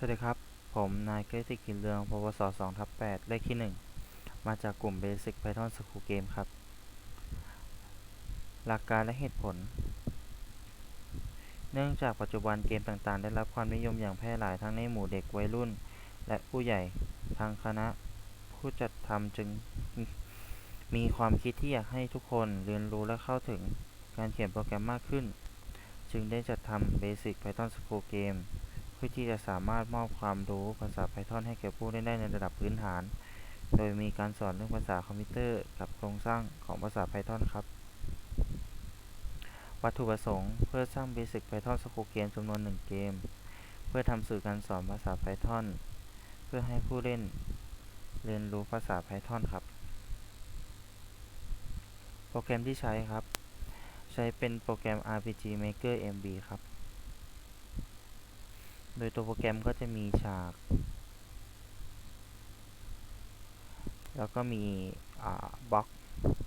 สวัสดีครับ ผมนายเกรติกินเรืองปวส2ทับ8เลขที่ 1 มาจากกลุ่ม Basic Python School Game ครับ หลักการและเหตุผล เนื่องจากปัจจุบันเกมต่างๆ ได้รับความนิยมอย่างแพร่หลายทั้งในหมู่เด็กวัยรุ่น และผู้ใหญ่ ทางคณะผู้จัดทำจึงมีความคิดที่อยากให้ทุกคนเรียนรู้และเข้าถึงการเขียนโปรแกรมมากขึ้น จึงได้จัดทำ Basic Python School Game เพื่อที่จะสามารถมอบความรู้ภาษา Python ให้แก่ผู้เล่นได้ในระดับพื้นฐาน โดยมีการสอนเรื่องภาษาคอมพิวเตอร์กับโครงสร้างของภาษา Python ครับ วัตถุประสงค์เพื่อสร้าง Basic Python School Game จำนวน 1 เกม เพื่อทำสื่อการสอนภาษา Python เพื่อให้ผู้เล่นเรียนรู้ภาษา Python ครับ โปรแกรมที่ใช้ครับ ใช้เป็นโปรแกรม RPG Maker MB ครับ โดยตัวโปรแกรมก็จะมีฉาก แล้วก็มีบล็อก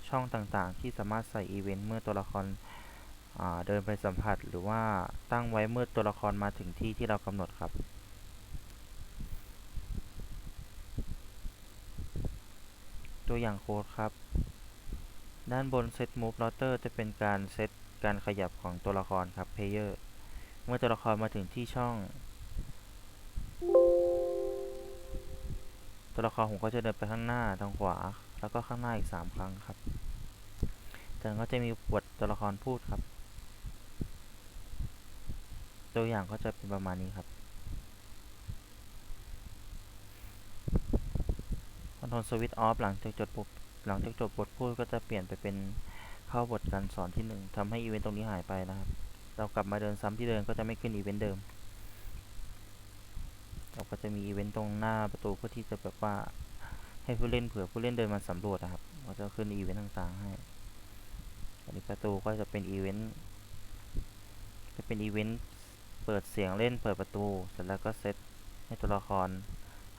ช่องต่างๆ ที่สามารถใส่อีเวนต์เมื่อตัวละครเดินไปสัมผัสหรือว่าตั้งไว้เมื่อตัวละครมาถึงที่ที่เรากำหนดครับ ตัวอย่างโค้ดครับ ด้านบน Set Move Router จะเป็นการเซตการขยับของตัวละครครับ Player เมื่อตัวละครมาถึงที่ช่อง ตัวละครผมก็จะเดินไปข้างหน้าทางขวา แล้วก็ข้างหน้าอีก 3 ครั้งครับจากนั้นก็จะมีบทตัวละครพูดครับ ตัวอย่างก็จะเป็นประมาณนี้ครับ Control Switch Off หลังจากจดบทหลังจากจบบทพูดก็จะเปลี่ยนไปเป็นเข้าบทการสอนที่ 1ทำให้อีเวนต์ตรงนี้หายไปนะครับ เรากลับมาเดินซ้ำที่เดิมก็จะไม่ขึ้นอีเวนต์เดิม เราก็จะมีอีเวนต์ตรงหน้าประตูเพื่อที่จะแบบว่าให้ผู้เล่นเผื่อผู้เล่นเดินมาสำรวจนะครับเราจะขึ้นอีเวนต์ต่างๆ ให้อันนี้ประตูก็จะเป็นอีเวนต์จะเป็นอีเวนต์เปิดเสียงเล่นเปิดประตู เสร็จแล้วก็เซตให้ตัวละคร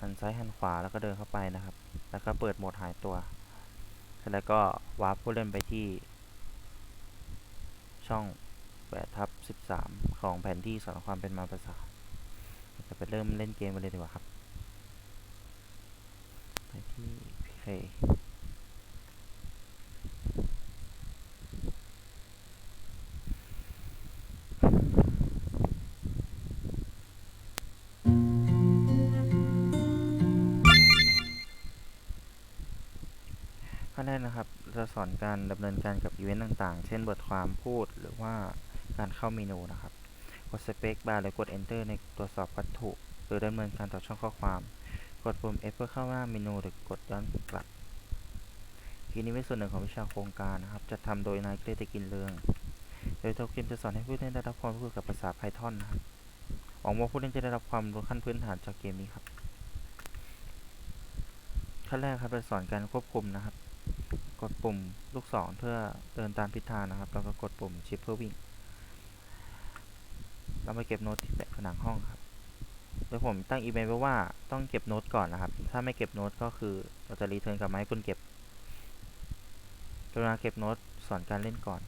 หันซ้ายหันขวาแล้วก็เดินเข้าไปนะครับ แล้วก็เปิดโหมดหายตัว เสร็จแล้วก็วาร์ปผู้เล่นไปที่ ช่อง8ทับ13ของแผนที่สอนความเป็นมาภาษา จะไปเริ่มเล่นเกมกันเลยดีกว่าครับ ไปที่ PK ขั้นแรกนะครับ จะสอนการดำเนินการกับอีเวนต์ต่างๆ เช่นบทความพูดหรือว่าการเข้าเมนูนะครับ กด Space Bar หรือกด Enter ในตรวจสอบวัตถุ หรือดำเนินการต่อช่องข้อความ กดปุ่ม F เพื่อเข้าหน้าเมนูหรือกดย้อนกลับทีนี้เป็นส่วนหนึ่งของวิชาโครงการนะครับ จะทำโดยนายเกรติกินเรือง โดยตัวเกมจะสอนให้ผู้เล่นได้รับความรู้กับภาษา Python นะครับหวังว่าผู้เล่นจะได้รับความรู้ขั้นพื้นฐานจากเกมนี้ครับ ขั้นแรกครับจะสอนการควบคุมนะครับ กดปุ่มลูกศรเพื่อเดินตามทิศทางนะครับ แล้วก็กดปุ่ม Shift เพื่อวิ่ง เรามาเก็บโน้ตที่แปะผนังห้องครับ โดยผมตั้งอีเมลไว้ว่าต้องเก็บโน้ตก่อนนะครับ ถ้าไม่เก็บโน้ตก็คือเราจะรีเทิร์นกลับมาให้คุณเก็บกรุณาเก็บโน้ตสอนการเล่นก่อน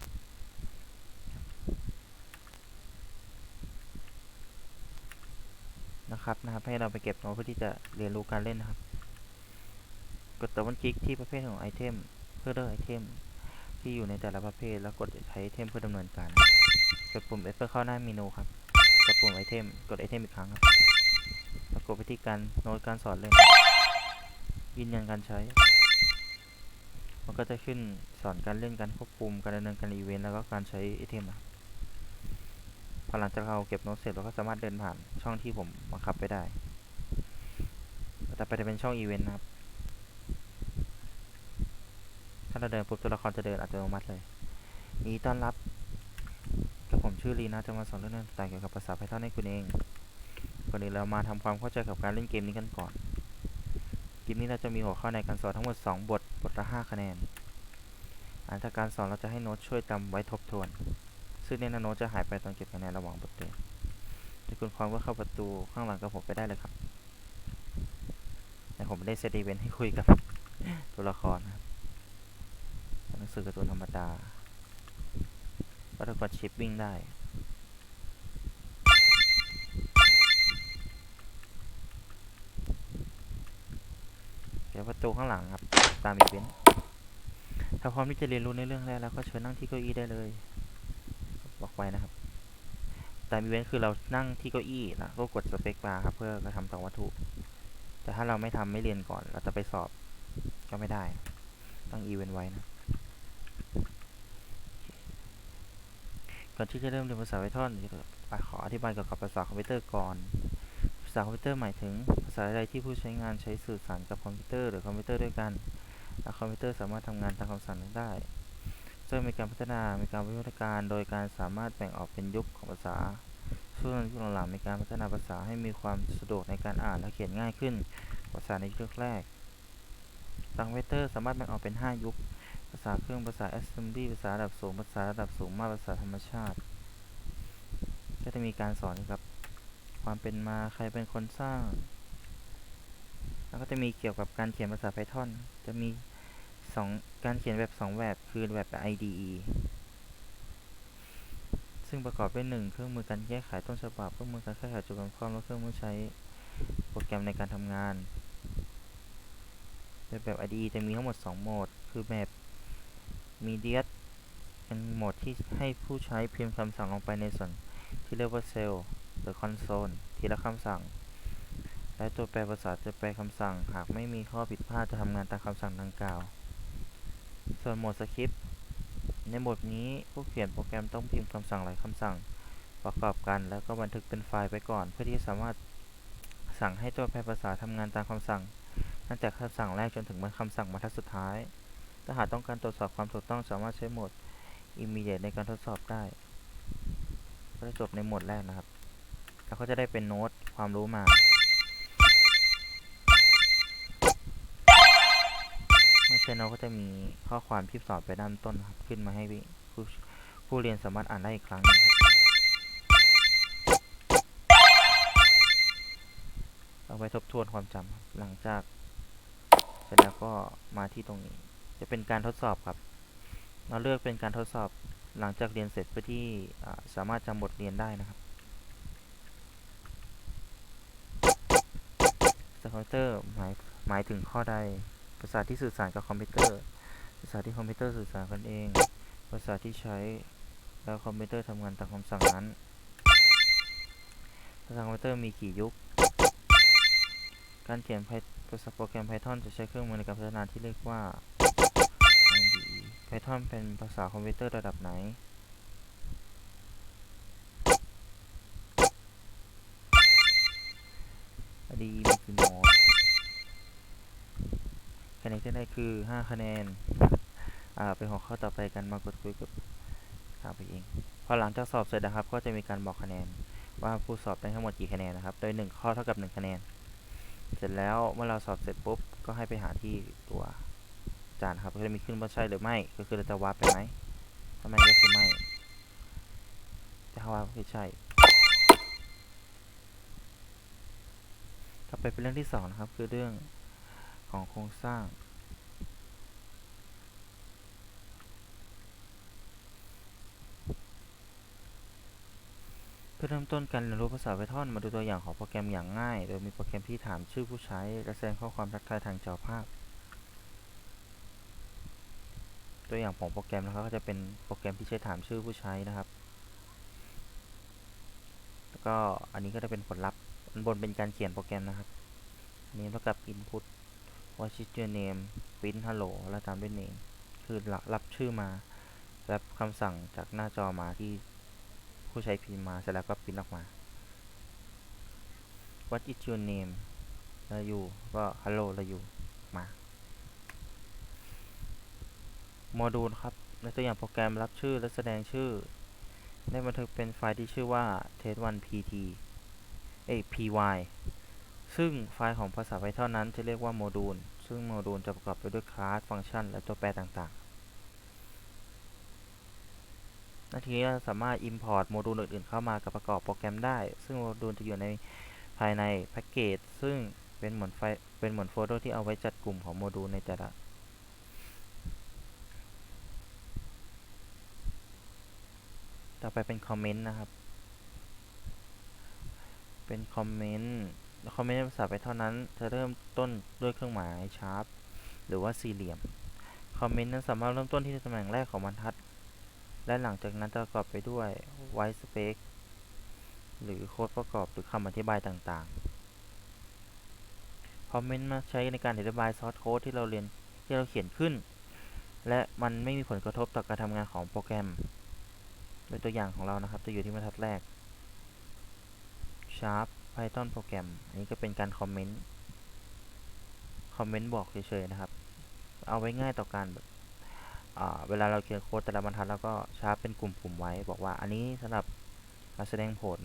นะครับนะครับ ให้เราไปเก็บโน้ตเพื่อที่จะเรียนรู้การเล่นนะครับ กดดับเบิลคลิกที่ประเภทของไอเทมเพื่อเลือกไอเทมที่อยู่ในแต่ละประเภท แล้วกดใช้ไอเทมเพื่อดำเนินการกดปุ่ม F เพื่อเข้าหน้าเมนูครับ กดปุ่มไอเทม กดไอเทมอีกครั้งครับแล้วกดไปที่การโน้ตการสอนเล่นยืนยันการใช้ มันก็จะขึ้นสอนการเล่นการควบคุมการดำเนินการอีเวนต์แล้วก็การใช้ไอเทมครับพอหลังจากเราเก็บโน้ตเสร็จเราก็สามารถเดินผ่านช่องที่ผมบังคับไปได้ต่อไปจะเป็นช่องอีเวนต์นะครับ ถ้าเราเดินปุ๊บตัวละครจะเดินอัตโนมัติเลยยินดีต้อนรับ ชื่อลีนะจะมาสอนเรื่องต่างเกี่ยวกับภาษา Python ให้คุณเอง ก่อนอื่นเรามาทำความเข้าใจกับการเล่นเกมนี้กันก่อน เกมนี้เราจะมีหัวข้อในการสอนทั้งหมด 2 บท บทละ 5 คะแนนหลังจากการสอนเราจะให้โน้ตช่วยจำไว้ทบทวน ซึ่งในโน้ตจะหายไปตอนเก็บคะแนนระหว่างบทเรียนถ้าคุณพร้อมก็เข้าประตูข้างหลังกับผมไปได้เลยครับ แต่ผมไม่ได้เซตอีเวนต์ให้คุยกับตัวละครนะครับหนังสือการ์ตูนธรรมดา เท่ากดชิปวิ่งได้เดี๋ยวประตูข้างหลังครับ ตามอีเวนถ้าพร้อมที่จะเรียนรู้ในเรื่องแรกแล้วก็เชิญนั่งที่เก้าอี้ได้เลย บอกไว้นะครับ ตามอีเวนต์คือเรานั่งที่เก้าอี้นะก็กดสเปกบาร์ครับเพื่อกระทำต่อวัตถุ แต่ถ้าเราไม่ทำไม่เรียนก่อน เราจะไปสอบก็ไม่ได้ ตั้งอีเวนต์ไว้นะ ก่อนที่จะเริ่มเรียนภาษา Python จะขออธิบายเกี่ยวกับภาษาคอมพิวเตอร์ก่อน ภาษาคอมพิวเตอร์หมายถึง ภาษาใดที่ผู้ใช้งานใช้สื่อสารกับคอมพิวเตอร์หรือคอมพิวเตอร์ด้วยกัน และคอมพิวเตอร์สามารถทำงานตามคำสั่งได้ ซึ่งมีการพัฒนา มีการวิวัฒนาการ โดยการสามารถแบ่งออกเป็นยุคของภาษาช่วงยุคหลังๆมีการพัฒนาภาษาให้มีความสะดวกในการอ่านและเขียนง่ายขึ้นกว่าภาษาในยุคแรกทางเวเตอร์สามารถแบ่งออกเป็น 5 ยุค ษาเครื่องภาษา assembly ภาษาระดับสูง ภาษาระดับสูงมากภาษาธรรมชาติ ก็จะมีการสอนเกี่ยวกับ ความเป็นมาใครเป็นคนสร้าง แล้วก็จะมีเกี่ยวกับการเขียนภาษา Python จะมีสองการเขียนแบบ 2 แบบคือแบบ IDE ซึ่งประกอบด้วยหนึ่งเครื่องมือการแก้ไขต้นฉบับเครื่องมือการแก้ไขจุดความคล่องและเครื่องมือใช้โปรแกรมในการทำงาน แบบ IDE จะมีทั้งหมด 2 โหมด คือแบบ Mediate เป็นโหมดที่ให้ผู้ใช้พิมพ์คำสั่งลงไปในส่วนที่เรียกว่าเซลล์หรือ console ทีละคำสั่ง และตัวแปรภาษาจะแปลคำสั่ง หากไม่มีข้อผิดพลาดจะทำงานตามคำสั่งดังกล่าว ส่วนโหมดสคริปต์ในโหมดนี้ผู้เขียนโปรแกรมต้องพิมพ์คำสั่งหลายคำสั่งประกอบกัน แล้วก็บันทึกเป็นไฟล์ไปก่อน เพื่อที่จะสามารถสั่งให้ตัวแปรภาษาทำงานตามคำสั่ง ตั้งแต่คำสั่งแรกจนถึงคำสั่งบรรทัดสุดท้าย ถ้าหากต้องการตรวจสอบความถูกต้องสามารถใช้โหมด immediate ในการทดสอบได้ ก็จะจบในโหมดแรกนะครับ แล้วก็จะได้เป็นโน้ตความรู้มา เมื่อใช้โน้ตก็จะมีข้อความที่สอนไปด้านต้นครับ ขึ้นมาให้ผู้ผู้เรียนสามารถอ่านได้อีกครั้งนึงเอาไว้ทบทวนความจำหลังจาก เสร็จแล้วก็มาที่ตรงนี้ จะเป็นการทดสอบครับ เราเลือกเป็นการทดสอบหลังจากเรียนเสร็จเพื่อที่สามารถจำบทเรียนได้นะครับสคอมพิวเตอร์หมายหมายถึงข้อใด ภาษาที่สื่อสารกับคอมพิวเตอร์ ภาษาที่คอมพิวเตอร์สื่อสารกันเอง ภาษาที่ใช้แล้วคอมพิวเตอร์ทำงานตามคำสั่งนั้น ภาษาคอมพิวเตอร์มีกี่ยุค การเขียนไพภาษาโปรแกรม Python จะใช้เครื่องมือในการพัฒนาที่เรียกว่า Python เป็นภาษาคอมพิวเตอร์ระดับไหน IDE มีกี่โหมดคะแนนที่ได้คือ 5 คะแนน อ่าเป็นหัวข้อต่อไปกันมากดคุยกับถามไปเอง พอหลังจากสอบเสร็จนะครับ ก็จะมีการบอกคะแนน ว่าผู้สอบได้ทั้งหมดกี่คะแนนนะครับ โดย 1 ข้อเท่ากับ 1 คะแนน เสร็จแล้วเมื่อเราสอบเสร็จปุ๊บ ก็ให้ไปหาที่ตัว จารย์ครับก็จะมีขึ้นว่าใช่หรือไม่ก็คือเราจะวัดไปไหมถ้าไม่ก็คือไม่ถ้าว่าก็คือใช่ต่อไปเป็นเรื่องที่สองนะครับคือเรื่องของโครงสร้าง เพื่อเริ่มต้นการเรียนรู้ภาษา Python มาดูตัวอย่างของโปรแกรมอย่างง่าย โดยมีโปรแกรมที่ถามชื่อผู้ใช้และแสดงข้อความทักทายทางจอภาพ ตัวอย่างของโปรแกรมนะครับก็จะเป็นโปรแกรมที่ใช้ถามชื่อผู้ใช้นะครับ แล้วก็อันนี้ก็จะเป็นผลลัพธ์อันบนเป็นการเขียนโปรแกรมนะครับอันนี้เท่ากับ input what is your name print hello แล้วตามด้วย name คือรับรับชื่อมารับคำสั่งจากหน้าจอมาที่ผู้ใช้พิมพ์มาเสร็จแล้วก็พิมพ์ออกมา what is your name แล้วอยู่ก็ hello แล้วอยู่มา โมดูลครับ ในตัวอย่างโปรแกรมรับชื่อและแสดงชื่อ ได้บันทึกเป็นไฟล์ที่ชื่อว่า test1pt เอ py ซึ่งไฟล์ของภาษา Python นั้นจะเรียกว่าโมดูล ซึ่งโมดูลจะประกอบไปด้วยคลาส ฟังก์ชัน และตัวแปรต่างๆนาทีนี้เราสามารถ import โมดูลอื่นๆ เข้ามากับประกอบโปรแกรมได้ ซึ่งโมดูลจะอยู่ในภายในแพ็กเกจ ซึ่งเป็นเหมือนไฟ เป็นเหมือนโฟลเดอร์ที่เอาไว้จัดกลุ่มของโมดูลในแต่ละ ต่อไปเป็นคอมเมนต์นะครับ เป็นคอมเมนต์คอมเมนต์ในภาษาไปเท่านั้น จะเริ่มต้นด้วยเครื่องหมายชาร์ปหรือว่าสี่เหลี่ยม คอมเมนต์นั้นสามารถเริ่มต้นที่ตำแหน่งแรกของบรรทัด และหลังจากนั้นจะประกอบไปด้วย white space หรือโค้ดประกอบหรือคำอธิบายต่างๆ คอมเมนต์มาใช้ในการอธิบายซอสโค้ดที่เราเรียนที่เราเขียนขึ้น และมันไม่มีผลกระทบต่อการทำงานของโปรแกรม โดยตัวอย่างของเรานะครับ จะอยู่ที่บรรทัดแรก sharp python โปรแกรมอันนี้ก็เป็นการคอมเมนต์ คอมเมนต์บอกเฉยๆนะครับ เอาไว้ง่ายต่อการแบบเวลาเราเขียนโค้ดแต่ละบรรทัดแล้วก็ชาร์ปเป็นกลุ่มๆไว้ บอกว่าอันนี้สำหรับการแสดงผล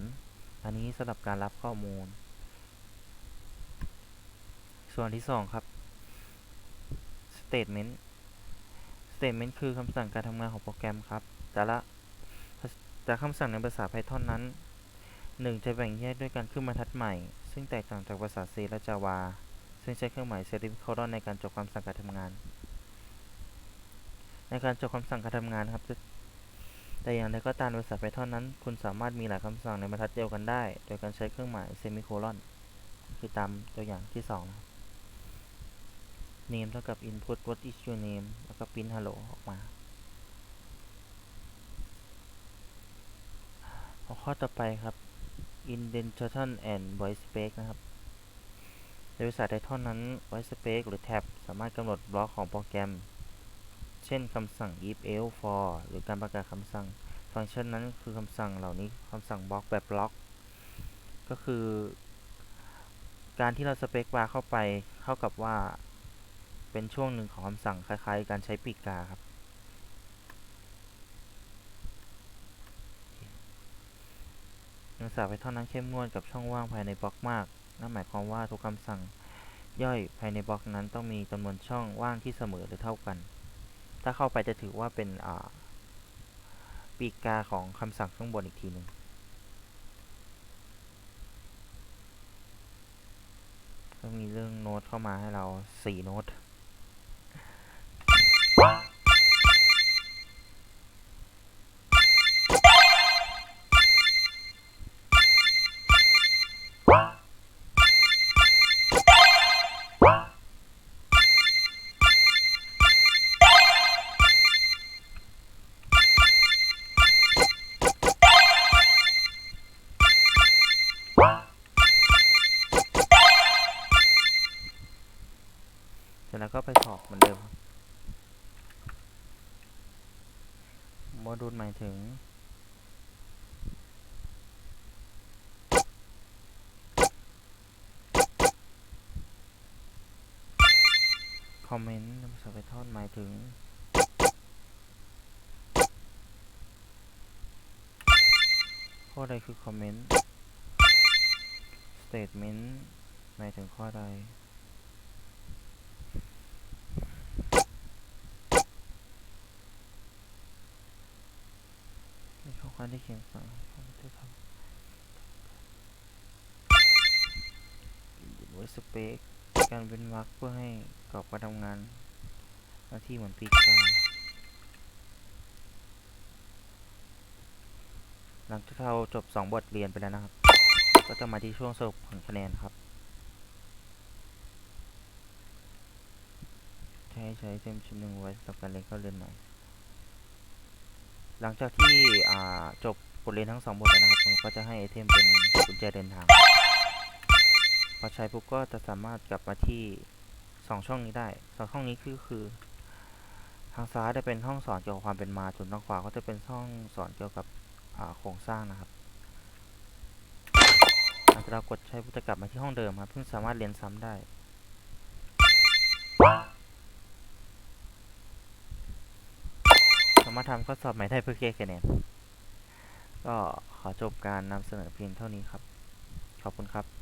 อันนี้สำหรับการรับข้อมูล ส่วนที่สองครับ statement statement คือคำสั่งการทำงานของโปรแกรมครับ แต่ละ แต่คำสั่งในภาษา Python นั้นหนึ่งจะแบ่งแยกด้วยการขึ้นบรรทัดใหม่ ซึ่งแตกต่างจากภาษา C และ Java ซึ่งใช้เครื่องหมายเซริฟโคดอนในการจบคำสั่งการทำงาน ในการจบคำสั่งการทำงานครับ แต่อย่างไรก็ตามภาษา Python นั้น คุณสามารถมีหลายคำสั่งในบรรทัดเดียวกันได้ โดยการใช้เครื่องหมายเซมิโคลอนคือตามตัวอย่างที่สองนะครับ name เท่ากับ input what is your name แล้วก็ print hello ออกมา หัวข้อต่อไปครับ indentation and white space นะครับในภาษา Python นั้น white space หรือ tab สามารถกำหนดบล็อกของโปรแกรม เช่นคำสั่ง if else for หรือการประกาศคำสั่ง ฟังก์ชันนั้นคือคำสั่งเหล่านี้คำสั่งบล็อกแบบบล็อก ก็คือ การที่เราสเปคบาร์เข้าไปเข้ากับว่า เป็นช่วงหนึ่งของคำสั่งคล้ายๆ การใช้ปีกกาครับ ภาษา Python นั้นเข้มงวดกับช่องว่างภายในบล็อกมาก นั่นหมายความว่าทุกคำสั่งย่อยภายในบล็อกนั้นต้องมีจำนวนช่องว่างที่เสมอหรือเท่ากัน ถ้าเข้าไปจะถือว่าเป็นปีกกาของคำสั่งข้างบนอีกทีหนึ่งก็มีเรื่องโน้ตเข้ามาให้เรา 4 โน้ต แล้วก็ไปสอบเหมือนเดิมโมดูลหมายถึง คอมเมนต์ภาษา Python หมายถึงข้อใดคือคอมเมนต์ statement หมายถึงข้อใด ในข้อ ความที่เขียนฝังคอมพิวเตอร์ทำไว้สเปคการเว้นวรรคเพื่อให้กรอบการทำงานหน้าที่เหมือนปีกาหลังจากเราจบ 2 บทเรียนไปแล้วนะครับ ก็จะมาที่ช่วงสรุปผลคะแนนครับ ใช้ใช้เต็มชิ้นหนึ่งไว้สำหรับการเรียนเข้าเรียนใหม่ หลังจากที่จบบทเรียนทั้งสองบทแล้วนะครับผมก็จะให้ไอเทมเป็นกุญแจเดินทาง พอใช้ปุ๊บก็จะสามารถกลับมาที่สองช่องนี้ได้สองช่องนี้คือคือ ทางซ้ายจะเป็นห้องสอนเกี่ยวกับความเป็นมาส่วนทางขวาก็จะเป็นห้องสอนเกี่ยวกับโครงสร้างนะครับหลังจากเรากดใช้ปุ๊บจะกลับมาที่ห้องเดิมครับเพิ่งสามารถเรียนซ้ำได้ สามารถทำข้อสอบใหม่ได้เพื่อเก็บคะแนนก็ขอจบการนำเสนอเพียงเท่านี้ครับ ขอบคุณครับ